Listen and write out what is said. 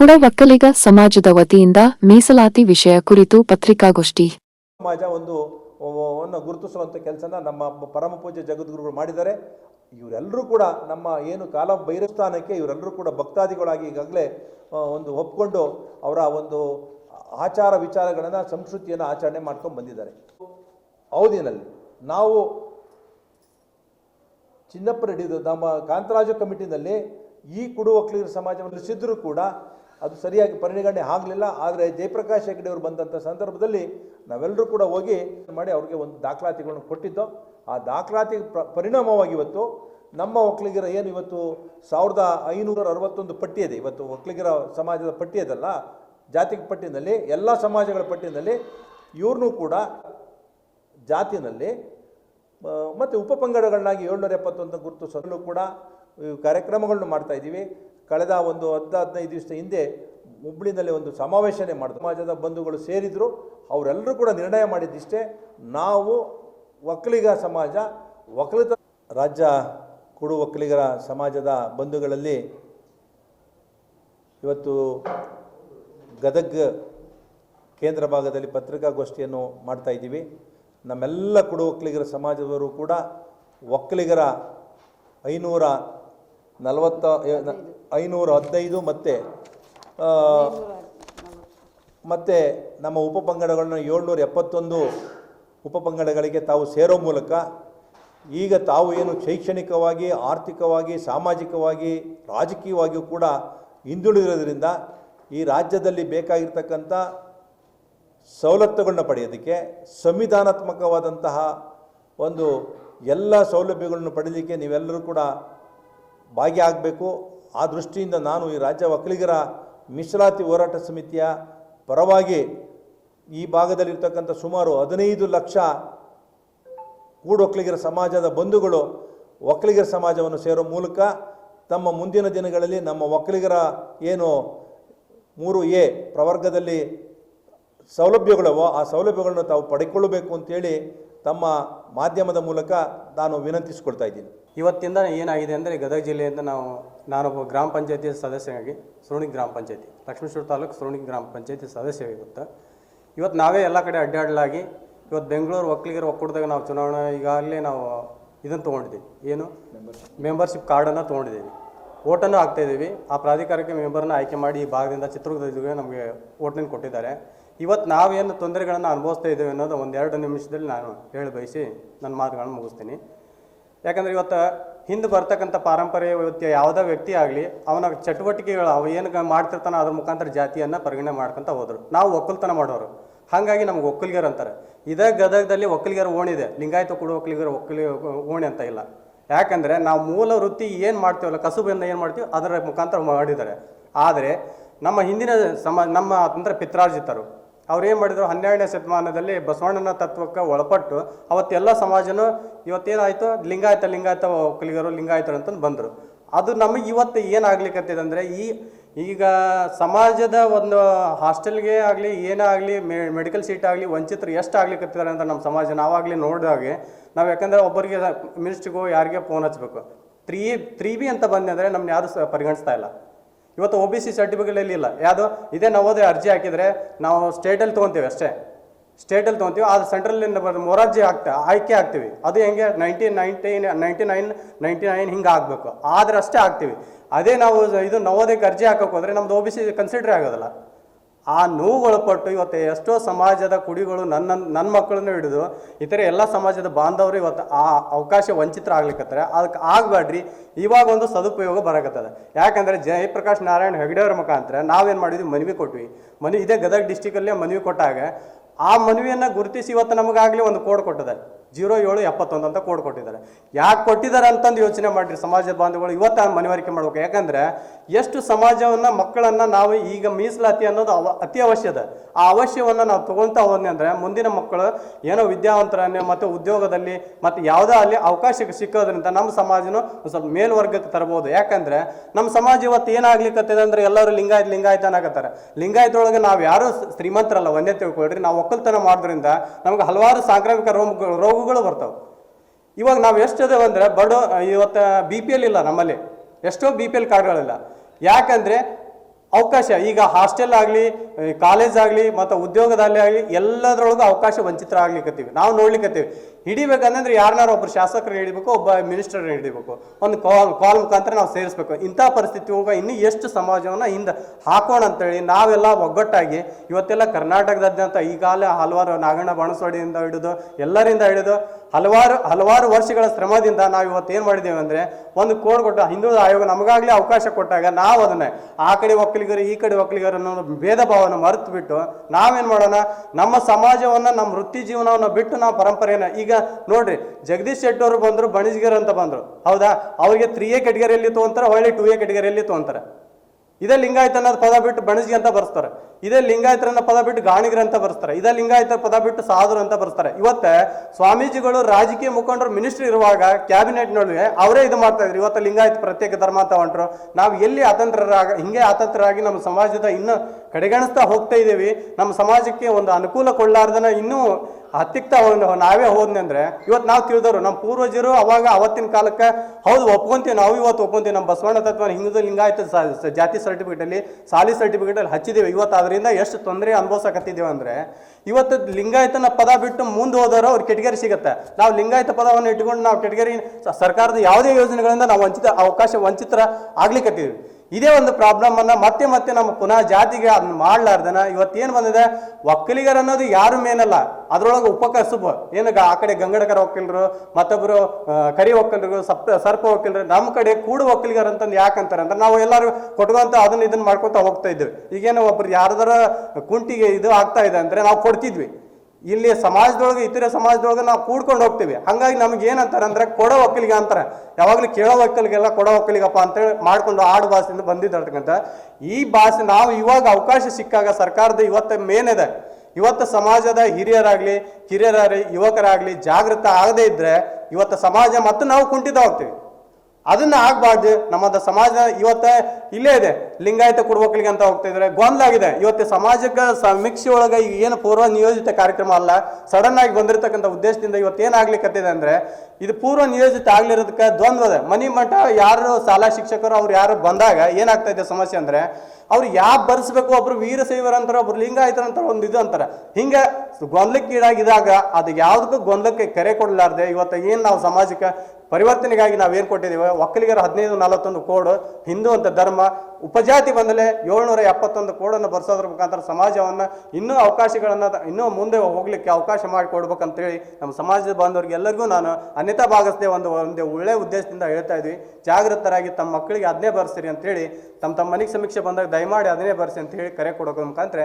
ಕುಡ ಒಕ್ಕಲಿಗ ಸಮಾಜದ ವತಿಯಿಂದ ಮೀಸಲಾತಿ ವಿಷಯ ಕುರಿತು ಪತ್ರಿಕಾಗೋಷ್ಠಿ. ಸಮಾಜ ಒಂದು ಗುರುತಿಸುವಂಥ ಕೆಲಸನ ನಮ್ಮ ಪರಮ ಪೂಜ್ಯ ಜಗದ್ಗುರುಗಳು ಮಾಡಿದ್ದಾರೆ. ಇವರೆಲ್ಲರೂ ಕೂಡ ನಮ್ಮ ಏನು ಕಾಲ ಭೈರಸ್ಥಾನಕ್ಕೆ ಇವರೆಲ್ಲರೂ ಕೂಡ ಭಕ್ತಾದಿಗಳಾಗಿ ಈಗಾಗಲೇ ಒಂದು ಒಪ್ಕೊಂಡು ಅವರ ಒಂದು ಆಚಾರ ವಿಚಾರಗಳನ್ನು, ಸಂಸ್ಕೃತಿಯನ್ನು ಆಚರಣೆ ಮಾಡ್ಕೊಂಡು ಬಂದಿದ್ದಾರೆ. ಅವಧಿನಲ್ಲಿ ನಾವು ಚಿನ್ನಪ್ಪ ರೆಡ್ಡಿ ನಮ್ಮ ಕಾಂತರಾಜ ಕಮಿಟಿನಲ್ಲಿ ಈ ಕುಡು ಸಮಾಜವನ್ನು ಸಿದ್ದರೂ ಕೂಡ ಅದು ಸರಿಯಾಗಿ ಪರಿಗಣನೆ ಆಗಲಿಲ್ಲ. ಆದರೆ ಜಯಪ್ರಕಾಶ್ ಹೆಗ್ಡೆ ಅವರು ಬಂದಂಥ ಸಂದರ್ಭದಲ್ಲಿ ನಾವೆಲ್ಲರೂ ಕೂಡ ಹೋಗಿ ಮಾಡಿ ಅವ್ರಿಗೆ ಒಂದು ದಾಖಲಾತಿಗಳನ್ನು ಕೊಟ್ಟಿದ್ದೋ, ಆ ದಾಖಲಾತಿ ಪ್ರ, ಪರಿಣಾಮವಾಗಿ ಇವತ್ತು ನಮ್ಮ ಒಕ್ಕಲಿಗರ ಏನು ಇವತ್ತು ಸಾವಿರದ ಐನೂರ ಅರವತ್ತೊಂದು ಪಟ್ಟಿ ಇದೆ ಇವತ್ತು ಒಕ್ಕಲಿಗರ ಸಮಾಜದ ಪಟ್ಟಿ ಇದೆಲ್ಲ ಜಾತಿ ಪಟ್ಟಿನಲ್ಲಿ, ಎಲ್ಲ ಸಮಾಜಗಳ ಪಟ್ಟಿನಲ್ಲಿ ಇವ್ರನ್ನೂ ಕೂಡ ಜಾತಿನಲ್ಲಿ ಮತ್ತು ಉಪ ಉಪಪಂಗಡಗಳನ್ನಾಗಿ ಏಳ್ನೂರ ಎಪ್ಪತ್ತೊಂದು ಗುರುತಿಸಲು ಕೂಡ ಈ ಕಾರ್ಯಕ್ರಮಗಳನ್ನು ಮಾಡ್ತಾ ಇದ್ದೀವಿ. ಕಳೆದ ಒಂದು ಹತ್ತು ಹದಿನೈದು ದಿವಸದ ಹಿಂದೆ ಹುಬ್ಳಿನಲ್ಲಿ ಒಂದು ಸಮಾವೇಶನೇ ಮಾಡಿದ್ರು. ಸಮಾಜದ ಬಂಧುಗಳು ಸೇರಿದರು. ಅವರೆಲ್ಲರೂ ಕೂಡ ನಿರ್ಣಯ ಮಾಡಿದ್ದಿಷ್ಟೇ. ನಾವು ಒಕ್ಕಲಿಗ ಸಮಾಜ, ಒಕ್ಕಲಿತ ರಾಜ್ಯ ಕುಡು ಒಕ್ಕಲಿಗರ ಸಮಾಜದ ಬಂಧುಗಳಲ್ಲಿ ಇವತ್ತು ಗದಗ ಕೇಂದ್ರ ಭಾಗದಲ್ಲಿ ಪತ್ರಿಕಾಗೋಷ್ಠಿಯನ್ನು ಮಾಡ್ತಾ ಇದ್ದೀವಿ. ನಮ್ಮೆಲ್ಲ ಕುಡು ಒಕ್ಕಲಿಗರ ಸಮಾಜದವರು ಕೂಡ ಒಕ್ಕಲಿಗರ ಐನೂರ ನಲವತ್ತ ಐನೂರ ಹದಿನೈದು ಮತ್ತು ಮತ್ತು ನಮ್ಮ ಉಪಪಂಗಡಗಳನ್ನ ಏಳ್ನೂರ ಎಪ್ಪತ್ತೊಂದು ಉಪಪಂಗಡಗಳಿಗೆ ತಾವು ಸೇರೋ ಮೂಲಕ ಈಗ ತಾವು ಏನು ಶೈಕ್ಷಣಿಕವಾಗಿ, ಆರ್ಥಿಕವಾಗಿ, ಸಾಮಾಜಿಕವಾಗಿ, ರಾಜಕೀಯವಾಗಿಯೂ ಕೂಡ ಹಿಂದುಳಿದಿರೋದ್ರಿಂದ ಈ ರಾಜ್ಯದಲ್ಲಿ ಬೇಕಾಗಿರ್ತಕ್ಕಂಥ ಸವಲತ್ತುಗಳನ್ನ ಪಡೆಯೋದಕ್ಕೆ ಸಂವಿಧಾನಾತ್ಮಕವಾದಂತಹ ಒಂದು ಎಲ್ಲ ಸೌಲಭ್ಯಗಳನ್ನು ಪಡೆಯಲಿಕ್ಕೆ ನೀವೆಲ್ಲರೂ ಕೂಡ ಭಾಗಿಯಾಗಬೇಕು ಆ ದೃಷ್ಟಿಯಿಂದ ನಾನು ಈ ರಾಜ್ಯ ಒಕ್ಕಲಿಗರ ಮೀಸಲಾತಿ ಹೋರಾಟ ಸಮಿತಿಯ ಪರವಾಗಿ ಈ ಭಾಗದಲ್ಲಿರ್ತಕ್ಕಂಥ ಸುಮಾರು ಹದಿನೈದು ಲಕ್ಷ ಕೂಡು ಒಕ್ಕಲಿಗರ ಸಮಾಜದ ಬಂಧುಗಳು ಒಕ್ಕಲಿಗರ ಸಮಾಜವನ್ನು ಸೇರೋ ಮೂಲಕ ತಮ್ಮ ಮುಂದಿನ ದಿನಗಳಲ್ಲಿ ನಮ್ಮ ಒಕ್ಕಲಿಗರ ಏನು ಮೂರು ಎ ಪ್ರವರ್ಗದಲ್ಲಿ ಸೌಲಭ್ಯಗಳವೋ ಆ ಸೌಲಭ್ಯಗಳನ್ನು ತಾವು ಪಡೆದುಕೊಳ್ಳಬೇಕು ಅಂತೇಳಿ ತಮ್ಮ ಮಾಧ್ಯಮದ ಮೂಲಕ ನಾನು ವಿನಂತಿಸಿಕೊಳ್ತಾ ಇದ್ದೀನಿ. ಇವತ್ತಿಂದ ಏನಾಗಿದೆ ಅಂದರೆ ಗದಗ ಜಿಲ್ಲೆಯಿಂದ ನಾವು ನಾನೊಬ್ಬ ಗ್ರಾಮ ಪಂಚಾಯತಿ ಸದಸ್ಯನಾಗಿ ಸುರುಣಿ ಗ್ರಾಮ ಪಂಚಾಯತಿ ಲಕ್ಷ್ಮೇಶ್ವರ ತಾಲೂಕು ಸುರುಣಿ ಗ್ರಾಮ ಪಂಚಾಯತಿ ಸದಸ್ಯರಾಗಿರುತ್ತೆ. ಇವತ್ತು ನಾವೇ ಎಲ್ಲ ಕಡೆ ಅಡ್ಡಾಡಲಾಗಿ ಇವತ್ತು ಬೆಂಗಳೂರು ಒಕ್ಕಲಿಗರ ಒಕ್ಕೂಟದಾಗ ನಾವು ಚುನಾವಣೆ ಈಗಾಗಲೇ ನಾವು ಇದನ್ನು ತೊಗೊಂಡಿದ್ದೀವಿ. ಏನು? ಮೆಂಬರ್ಶಿಪ್ ಕಾರ್ಡನ್ನು ತೊಗೊಂಡಿದ್ದೀವಿ. ಓಟನ್ನು ಹಾಕ್ತಾ ಇದ್ದೀವಿ. ಆ ಪ್ರಾಧಿಕಾರಕ್ಕೆ ಮೆಂಬರ್ನ ಆಯ್ಕೆ ಮಾಡಿ ಈ ಭಾಗದಿಂದ ಚಿತ್ರದುರ್ಗದ ನಮಗೆ ಓಟನ್ನು ಕೊಟ್ಟಿದ್ದಾರೆ. ಇವತ್ತು ನಾವೇನು ತೊಂದರೆಗಳನ್ನು ಅನುಭವಿಸ್ತಾ ಇದ್ದೇವೆ ಅನ್ನೋದು ಒಂದೆರಡು ನಿಮಿಷದಲ್ಲಿ ನಾನು ಹೇಳಿ ಬಯಸಿ ನನ್ನ ಮಾತುಗಳನ್ನು ಮುಗಿಸ್ತೀನಿ. ಯಾಕಂದರೆ ಇವತ್ತು ಹಿಂದೆ ಬರ್ತಕ್ಕಂಥ ಪಾರಂಪರ್ಯ ವ್ಯಕ್ತಿಯ ಯಾವುದೇ ವ್ಯಕ್ತಿ ಆಗಲಿ, ಅವನ ಚಟುವಟಿಕೆಗಳು ಅವ ಏನು ಮಾಡ್ತಿರ್ತಾನೆ ಅದ್ರ ಮುಖಾಂತರ ಜಾತಿಯನ್ನು ಪರಿಗಣನೆ ಮಾಡ್ಕೊಂತ ಹೋದರು. ನಾವು ಒಕ್ಕಲ್ತನ ಮಾಡೋರು. ಹಾಗಾಗಿ ನಮ್ಗೆ ಒಕ್ಕಲಿಗರು ಅಂತಾರೆ. ಇದೇ ಗದಗದಲ್ಲಿ ಒಕ್ಕಲಿಗರ ಓಣಿದೆ. ಲಿಂಗಾಯತ ಕೂಡ ಒಕ್ಕಲಿಗರ ಒಕ್ಕಲಿ ಓಣಿ ಅಂತ ಇಲ್ಲ. ಯಾಕಂದರೆ ನಾವು ಮೂಲ ವೃತ್ತಿ ಏನು ಮಾಡ್ತೀವಲ್ಲ, ಕಸುಬಿಂದ ಏನು ಮಾಡ್ತೀವಿ ಅದರ ಮುಖಾಂತರ ಮಾಡಿದ್ದಾರೆ. ಆದರೆ ನಮ್ಮ ಹಿಂದಿನ ಸಮ ನಮ್ಮ ಅಂದರೆ ಪಿತ್ರಾರ್ಜಿತರು. ಅವ್ರು ಏನು ಮಾಡಿದ್ರು? ಹನ್ನೆರಡನೇ ಶತಮಾನದಲ್ಲಿ ಬಸವಣ್ಣನ ತತ್ವಕ್ಕೆ ಒಳಪಟ್ಟು ಅವತ್ತೆಲ್ಲ ಸಮಾಜನೂ ಇವತ್ತೇನಾಯಿತು? ಲಿಂಗಾಯತ ಲಿಂಗಾಯತ ಒಕ್ಕಲಿಗರು ಲಿಂಗಾಯತರು ಅಂತಂದು ಬಂದರು. ಅದು ನಮಗೆ ಇವತ್ತು ಏನಾಗ್ಲಿಕ್ಕತ್ತಿದೆ ಅಂದರೆ ಈ ಈಗ ಸಮಾಜದ ಒಂದು ಹಾಸ್ಟೆಲ್ಗೆ ಆಗಲಿ, ಏನೇ ಆಗಲಿ ಮೆಡಿಕಲ್ ಸೀಟ್ ಆಗಲಿ, ವಂಚಿತರು ಎಷ್ಟು ಆಗ್ಲಿಕ್ಕತ್ತಿದ್ದಾರೆ ಅಂತ ನಮ್ಮ ಸಮಾಜ ನಾವಾಗಲಿ ನೋಡಿದಾಗೆ ನಾವು ಯಾಕಂದರೆ ಒಬ್ಬರಿಗೆ ಮಿನಿಸ್ಟ್ರಿಗೋ ಯಾರಿಗೆ ಫೋನ್ ಹಚ್ಚಬೇಕು ತ್ರೀ ತ್ರೀ ಬಿ ಅಂತ ಬಂದೆ ಅಂದರೆ ನಮ್ಮನ್ನ ಯಾರು ಪರಿಗಣಿಸ್ತಾ ಇಲ್ಲ. ಇವತ್ತು ಒ ಬಿ ಸಿ ಸರ್ಟಿಫಿಕೇಟಲ್ಲಿ ಇಲ್ಲ. ಯಾವುದು? ಇದೇ ನವೋದಯ ಅರ್ಜಿ ಹಾಕಿದರೆ ನಾವು ಸ್ಟೇಟಲ್ಲಿ ತೊಗೊತೀವಿ ಅಷ್ಟೇ. ಸ್ಟೇಟಲ್ಲಿ ತೊಗೊತೀವಿ ಅದು ಸೆಂಟ್ರಲಿಂದ ಮೊರಾರ್ಜಿ ಆಗ್ತಾ ಆಯ್ಕೆ ಆಗ್ತೀವಿ ಅದು ಹೆಂಗೆ? Nineteen nineteen ninety nine ninety nine ಹಿಂಗೆ ಆಗಬೇಕು. ಆದರೆ ಅಷ್ಟೇ ಆಗ್ತೀವಿ ಅದೇ ನಾವು ಇದು ನವೋದಯಕ್ಕೆ ಅರ್ಜಿ ಹಾಕಕ್ಕೆ ಹೋದರೆ ನಮ್ದು ಒ ಬಿ ಸಿ ಕನ್ಸಿಡ್ರೇ ಆಗೋದಿಲ್ಲ. ಆ ನೋವುಗೊಳಪಟ್ಟು ಇವತ್ತು ಎಷ್ಟೋ ಸಮಾಜದ ಕುಡಿಗಳು ನನ್ನ ನನ್ನ ಮಕ್ಕಳನ್ನು ಹಿಡಿದು ಇತರೆ ಎಲ್ಲ ಸಮಾಜದ ಬಾಂಧವರು ಇವತ್ತು ಆ ಅವಕಾಶ ವಂಚಿತರಾಗ್ಲಿಕ್ಕತ್ತಾರೆ ಅದಕ್ಕೆ ಆಗಬೇಡ್ರಿ ಇವಾಗ ಒಂದು ಸದುಪಯೋಗ ಬರಕತ್ತದ. ಯಾಕಂದರೆ ಜಯಪ್ರಕಾಶ್ ನಾರಾಯಣ ಹೆಗಡೆ ಅವರ ಮುಖಾಂತರ ನಾವೇನು ಮಾಡಿದ್ವಿ? ಮನವಿ ಕೊಟ್ವಿ. ಮನವಿ ಇದೇ ಗದಗ ಡಿಸ್ಟಿಕಲ್ಲೇ ಮನವಿ ಕೊಟ್ಟಾಗ ಆ ಮನವಿಯನ್ನು ಗುರುತಿಸಿ ಇವತ್ತು ನಮಗಾಗಲಿ ಒಂದು ಕೋಡ್ ಕೊಟ್ಟಿದೆ. ಜೀರೋ ಏಳು ಎಪ್ಪತ್ತೊಂದು ಅಂತ ಕೋಡ್ ಕೊಟ್ಟಿದ್ದಾರೆ. ಯಾಕೆ ಕೊಟ್ಟಿದ್ದಾರೆ ಅಂತಂದು ಯೋಚನೆ ಮಾಡಿರಿ ಸಮಾಜದ ಬಾಂಧವಗಳು ಇವತ್ತು ಮನವರಿಕೆ ಮಾಡ್ಬೇಕು. ಯಾಕಂದ್ರೆ ಎಷ್ಟು ಸಮಾಜವನ್ನ ಮಕ್ಕಳನ್ನ ನಾವು ಈಗ ಮೀಸಲಾತಿ ಅನ್ನೋದು ಅವ, ಅತಿ ಅವಶ್ಯದ. ಆ ಅವಶ್ಯವನ್ನು ನಾವು ತಗೊಳ್ತಾ ಹೋದ್ನಿ ಅಂದ್ರೆ ಮುಂದಿನ ಮಕ್ಕಳು ಏನೋ ವಿದ್ಯಾವಂತರನ್ನೇ ಮತ್ತು ಉದ್ಯೋಗದಲ್ಲಿ ಮತ್ತು ಯಾವುದೇ ಅಲ್ಲಿ ಅವಕಾಶ ಸಿಕ್ಕೋದ್ರಿಂದ ನಮ್ಮ ಸಮಾಜನೂ ಸ್ವಲ್ಪ ಮೇಲ್ವರ್ಗಕ್ಕೆ ತರಬಹುದು ಯಾಕಂದ್ರೆ ನಮ್ಮ ಸಮಾಜ ಇವತ್ತು ಏನಾಗ್ಲಿಕ್ಕತ್ತದೆ ಅಂದ್ರೆ ಎಲ್ಲರೂ ಲಿಂಗಾಯತ್, ಲಿಂಗಾಯತ ಅನ್ನಾಕತ್ತಾರೆ. ಲಿಂಗಾಯತೊಳಗೆ ನಾವು ಯಾರು ಶ್ರೀಮಂತರಲ್ಲ, ಒಂದೇ ತಿಳ್ಕೊಳ್ರಿ. ನಾವು ಒಕ್ಕಲ್ತನ ಮಾಡೋದ್ರಿಂದ ನಮ್ಗೆ ಹಲವಾರು ಸಾಂಕ್ರಾಮಿಕ ರೋಗ ರೋಗಗಳು ಬರ್ತಾವೆ. ಇವಾಗ ನಾವು ಎಷ್ಟು ಅದೇವೆ ಅಂದರೆ ಬಡ ಇವತ್ತು ಬಿ ಪಿ ಎಲ್ ಇಲ್ಲ ನಮ್ಮಲ್ಲಿ. ಎಷ್ಟೋ ಬಿ ಪಿ ಎಲ್ ಕಾರ್ಡ್ಗಳಿಲ್ಲ. ಯಾಕಂದರೆ ಅವಕಾಶ, ಈಗ ಹಾಸ್ಟೆಲ್ ಆಗಲಿ ಕಾಲೇಜ್ ಆಗಲಿ, ಮತ್ತು ಉದ್ಯೋಗದಲ್ಲಿ ಆಗಲಿ, ಎಲ್ಲದರೊಳಗೂ ಅವಕಾಶ ವಂಚಿತರ ಆಗ್ಲಿಕ್ಕತ್ತೀವಿ ನಾವು ನೋಡ್ಲಿಕ್ಕತ್ತೀವಿ ಹಿಡಿಬೇಕಂದ್ರೆ ಯಾರನ್ನಾರು ಒಬ್ಬರು ಶಾಸಕರು ಹಿಡಿಬೇಕು, ಒಬ್ಬ ಮಿನಿಸ್ಟರ್ ಹಿಡಿಬೇಕು. ಒಂದು ಕಾಲ್ ಕಾಲ್ ಮುಖಾಂತರ ನಾವು ಸೇರಿಸ್ಬೇಕು. ಇಂಥ ಪರಿಸ್ಥಿತಿ ಹೋಗ ಇನ್ನೂ ಎಷ್ಟು ಸಮಾಜವನ್ನು ಹಿಂದೆ ಹಾಕೋಣ ಅಂತೇಳಿ ನಾವೆಲ್ಲ ಒಗ್ಗಟ್ಟಾಗಿ ಇವತ್ತೆಲ್ಲ ಕರ್ನಾಟಕದಾದ್ಯಂತ ಈಗಾಗಲೇ ಹಲವಾರು ನಾಗಣ್ಣ ಬಾಣಸ್ವಾಡಿಯಿಂದ ಹಿಡಿದು ಎಲ್ಲರಿಂದ ಹಿಡಿದು ಹಲವಾರು ಹಲವಾರು ವರ್ಷಗಳ ಶ್ರಮದಿಂದ ನಾವು ಇವತ್ತು ಏನು ಮಾಡಿದ್ದೇವೆ ಅಂದರೆ ಒಂದು ಕೋಡ್ ಕೊಟ್ಟು ಹಿಂದೂ ಆಯೋಗ ನಮಗಾಗಲೇ ಅವಕಾಶ ಕೊಟ್ಟಾಗ ನಾವು ಅದನ್ನ. ಆ ಕಡೆ ಒಕ್ಕಲಿಗರು, ಈ ಕಡೆ ಒಕ್ಕಲಿಗರು ಅನ್ನೋ ಭೇದ ಭಾವನ ಮರೆತು ಬಿಟ್ಟು ನಾವೇನು ಮಾಡೋಣ? ನಮ್ಮ ಸಮಾಜವನ್ನು, ನಮ್ಮ ವೃತ್ತಿ ಜೀವನವನ್ನು ಬಿಟ್ಟು ನಾವು ಪರಂಪರೆಯನ್ನ ಈಗ ನೋಡ್ರಿ, ಜಗದೀಶ್ ಶೆಟ್ಟಿ ಅವರು ಬಂದರು ಬಣಿಜ್ಗಿರ್ ಅಂತ ಬಂದರು. ಹೌದಾ? ಅವರಿಗೆ ತ್ರೀ ಎ ಕೆಟಗರಿಯಲ್ಲಿ ತೊಗೊಂತಾರೆ ಒಳ್ಳೆ ಟೂ ಎ ಕೆಟಗರಿಯಲ್ಲಿ ತೊಗೊಂತಾರೆ. ಇದೇ ಲಿಂಗಾಯತ ಅನ್ನೋದು ಪದ ಬಿಟ್ಟು ಬಣಜಿಗೆ ಅಂತ ಬರ್ಸ್ತಾರೆ. ಇದೇ ಲಿಂಗಾಯತರ ಪದ ಬಿಟ್ಟು ಗಾಣಿಗರ ಅಂತ ಬರ್ಸ್ತಾರೆ. ಇದೇ ಲಿಂಗಾಯತರ ಪದ ಬಿಟ್ಟು ಸಾಧುರು ಅಂತ ಬರ್ಸ್ತಾರೆ. ಇವತ್ತೆ ಸ್ವಾಮೀಜಿಗಳು ರಾಜಕೀಯ ಮುಖಂಡರು ಮಿನಿಸ್ಟ್ರಿ ಇರುವಾಗ ಕ್ಯಾಬಿನೆಟ್ನೊಳಗೆ ಅವರೇ ಇದು ಮಾಡ್ತಾ ಇದ್ರು. ಇವತ್ತು ಲಿಂಗಾಯತ ಪ್ರತ್ಯೇಕ ಧರ್ಮ ಅಂತ ಹೊಂಟ್ರು. ನಾವು ಎಲ್ಲಿ ಅತಂತ್ರರಾಗ, ಹಿಂಗೆ ಅತಂತ್ರರಾಗಿ ನಮ್ಮ ಸಮಾಜದ ಇನ್ನೂ ಕಡೆಗಣಿಸ್ತಾ ಹೋಗ್ತಾ ಇದ್ದೀವಿ ನಮ್ಮ ಸಮಾಜಕ್ಕೆ ಒಂದು ಅನುಕೂಲ ಕೊಳ್ಳಾರ್ದನ ಇನ್ನೂ ಹತ್ತಿಕ್ತಾ ಒಂದು ನಾವೇ ಹೋದ್ನೆ ಅಂದ್ರೆ ಇವತ್ತು ನಾವು ತಿಳಿದವರು ನಮ್ಮ ಪೂರ್ವಜರು ಅವಾಗ ಅವತ್ತಿನ ಕಾಲಕ್ಕೆ ಹೌದು ಒಪ್ಕೊಂತೀವಿ, ನಾವು ಇವತ್ತು ಒಪ್ಕೊಂತೀವಿ ನಮ್ಮ ಬಸವಣ್ಣ ತತ್ವ ಹಿಂದೂ ಲಿಂಗಾಯತ ಜಾತಿ ಸರ್ಟಿಫಿಕೇಟ್ ಅಲ್ಲಿ, ಸಾಲಿ ಸರ್ಟಿಫಿಕೇಟ್ ಅಲ್ಲಿ ಹಚ್ಚಿದ್ದೀವಿ ಇವತ್ತು ಅದರಿಂದ ಎಷ್ಟು ತೊಂದರೆ ಅನುಭವಿಸಕತ್ತಿದ್ದೀವಿ ಅಂದ್ರೆ, ಇವತ್ತು ಲಿಂಗಾಯತನ ಪದ ಬಿಟ್ಟು ಮುಂದೆ ಹೋದವರು ಅವ್ರ ಕೆಟಗರಿ ಸಿಗುತ್ತೆ. ನಾವು ಲಿಂಗಾಯತ ಪದವನ್ನು ಇಟ್ಕೊಂಡು ನಾವು ಕೆಟಗರಿ ಸರ್ಕಾರದ ಯಾವುದೇ ಯೋಜನೆಗಳಿಂದ ನಾವು ವಂಚಿತ ಅವಕಾಶ ವಂಚಿತರ ಆಗ್ಲಿಕ್ಕತ್ತೀವಿ ಇದೇ ಒಂದು ಪ್ರಾಬ್ಲಮ್ ಅನ್ನ ಮತ್ತೆ ಮತ್ತೆ ನಮ್ಮ ಪುನಃ ಜಾತಿಗೆ ಅದನ್ನ ಮಾಡ್ಲಾರ್ದನ. ಇವತ್ತೇನು ಬಂದಿದೆ? ಒಕ್ಕಲಿಗರ ಅನ್ನೋದು ಯಾರು ಮೇನಲ್ಲ ಅದ್ರೊಳಗೆ ಉಪಕಸುಬು ಏನು ಆ ಕಡೆ ಗಂಗಡಕರ ಒಕ್ಕಲಿಗರು ಮತ್ತೊಬ್ಬರು ಕರಿ ಒಕ್ಕಲಿಗರು ಸಪ್ ಸರ್ಪ ಒಕ್ಕಲಿಗರು ನಮ್ಮ ಕಡೆ ಕೂಡು ಒಕ್ಕಲಿಗರು ಅಂತಂದು ಯಾಕಂತಾರೆ ಅಂದ್ರೆ ನಾವು ಎಲ್ಲರೂ ಕೊಟ್ಕೊಂತ ಅದನ್ನ ಇದನ್ನ ಮಾಡ್ಕೊತ ಹೋಗ್ತಾ ಇದ್ವಿ ಈಗೇನು ಒಬ್ರು ಯಾರ್ದಾರ ಕುಂಟಿಗೆ ಇದು ಆಗ್ತಾ ಇದೆ ಅಂದ್ರೆ ನಾವು ಕೊಡ್ತಿದ್ವಿ. ಇಲ್ಲಿ ಸಮಾಜದೊಳಗೆ, ಇತರೆ ಸಮಾಜದೊಳಗೆ ನಾವು ಕೂಡ್ಕೊಂಡು ಹೋಗ್ತೀವಿ. ಹಂಗಾಗಿ ನಮ್ಗೆ ಏನಂತಾರೆ ಅಂದ್ರೆ, ಕೊಡೋ ಒಕ್ಕಲಿಗೆ ಅಂತಾರೆ. ಯಾವಾಗಲೂ ಕೇಳೋ ಒಕ್ಕಲಿಗೆಲ್ಲ ಕೊಡೋ ಒಕ್ಕಲಿಗಪ್ಪ ಅಂತೇಳಿ ಮಾಡ್ಕೊಂಡು ಆಡು ಭಾಷೆಯಿಂದ ಬಂದಿದ್ದಕ್ಕಂತ ಈ ಭಾಷೆ ನಾವು ಇವಾಗ ಅವಕಾಶ ಸಿಕ್ಕಾಗ ಸರ್ಕಾರದ ಇವತ್ತು ಮೇನ್ ಇದೆ. ಇವತ್ತು ಸಮಾಜದ ಹಿರಿಯರಾಗ್ಲಿ ಕಿರಿಯರಾಗಲಿ ಯುವಕರಾಗ್ಲಿ ಜಾಗೃತ ಆಗದೇ ಇದ್ರೆ, ಇವತ್ತು ಸಮಾಜ ಮತ್ತು ನಾವು ಕುಂಠಿತ ಹೋಗ್ತೀವಿ ಅದನ್ನ ಆಗ್ಬಾರ್ದು. ನಮ್ಮದ ಸಮಾಜ ಇವತ್ತ ಇಲ್ಲೇ ಇದೆ. ಲಿಂಗಾಯತ ಕೊಡ್ಬೇಕಲಿಗೆ ಅಂತ ಹೋಗ್ತಾ ಇದ್ರೆ ಗೊಂದಲ ಆಗಿದೆ ಇವತ್ತು ಸಮಾಜಕ್ಕೆ ಸಮೀಕ್ಷೆ ಒಳಗೆ ಏನು ಪೂರ್ವ ನಿಯೋಜಿತ ಕಾರ್ಯಕ್ರಮ ಅಲ್ಲ. ಸಡನ್ ಆಗಿ ಬಂದಿರತಕ್ಕಂಥ ಉದ್ದೇಶದಿಂದ ಇವತ್ತು ಏನಾಗ್ಲಿಕ್ಕತ್ತಿದೆ ಅಂದ್ರೆ, ಇದು ಪೂರ್ವ ನಿಯೋಜಿತ ಆಗ್ಲಿರೋದಕ್ಕೆ ದ್ವಂದ್ವ ಇದೆ ಮನಿ ಮಠ ಯಾರು ಶಾಲಾ ಶಿಕ್ಷಕರು ಅವ್ರು ಯಾರು ಬಂದಾಗ ಏನಾಗ್ತಾ ಇದೆ ಸಮಸ್ಯೆ ಅಂದ್ರೆ ಅವ್ರು ಯಾವ ಬರ್ಸ್ಬೇಕು, ಒಬ್ರು ವೀರಶೈವರ ಅಂತಾರೆ, ಒಬ್ರು ಲಿಂಗಾಯತರ ಅಂತಾರೆ, ಒಂದು ಇದು ಅಂತಾರೆ. ಹಿಂಗೆ ಗೊಂದಲಕ್ಕೀಡಾಗಿದಾಗ ಅದು ಯಾವುದಕ್ಕೂ ಗೊಂದಲಕ್ಕೆ ಕರೆ ಕೊಡಲಾರ್ದೆ ಇವತ್ತು ಏನು ನಾವು ಸಮಾಜಕ್ಕೆ ಪರಿವರ್ತನೆಗಾಗಿ ನಾವೇನು ಕೊಟ್ಟಿದ್ದೀವಿ ಒಕ್ಕಲಿಗರ ಹದಿನೈದು ನಲವತ್ತೊಂದು ಕೋಡ್ ಹಿಂದೂ ಅಂತ ಧರ್ಮ ಉಪಜಾತಿ ಬಂದಲೆ ಏಳ್ನೂರ ಎಪ್ಪತ್ತೊಂದು ಕೋಡನ್ನು ಬರ್ಸೋದ್ರ ಮುಖಾಂತರ ಸಮಾಜವನ್ನು ಇನ್ನೂ ಅವಕಾಶಗಳನ್ನು ಇನ್ನೂ ಮುಂದೆ ಹೋಗ್ಲಿಕ್ಕೆ ಅವಕಾಶ ಮಾಡಿಕೊಡ್ಬೇಕಂತೇಳಿ ನಮ್ಮ ಸಮಾಜದ ಬಾಂಧವರಿಗೆ ಎಲ್ಲರಿಗೂ ನಾನು ಅನ್ಯತಾ ಭಾಗಸ್ಥೆ ಒಂದು ಒಂದು ಒಳ್ಳೆಯ ಉದ್ದೇಶದಿಂದ ಹೇಳ್ತಾ ಇದ್ವಿ. ಜಾಗೃತರಾಗಿ ತಮ್ಮ ಮಕ್ಕಳಿಗೆ ಅದನ್ನೇ ಬರೆಸಿರಿ ಅಂತೇಳಿ, ತಮ್ಮ ತಮ್ಮ ಮನೆಗೆ ಸಮೀಕ್ಷೆ ಬಂದಾಗ ದಯಮಾಡಿ ಅದನ್ನೇ ಬರ್ಸಿ ಅಂತ ಹೇಳಿ ಕರೆ ಕೊಡೋದ್ರ ಮುಖಾಂತರ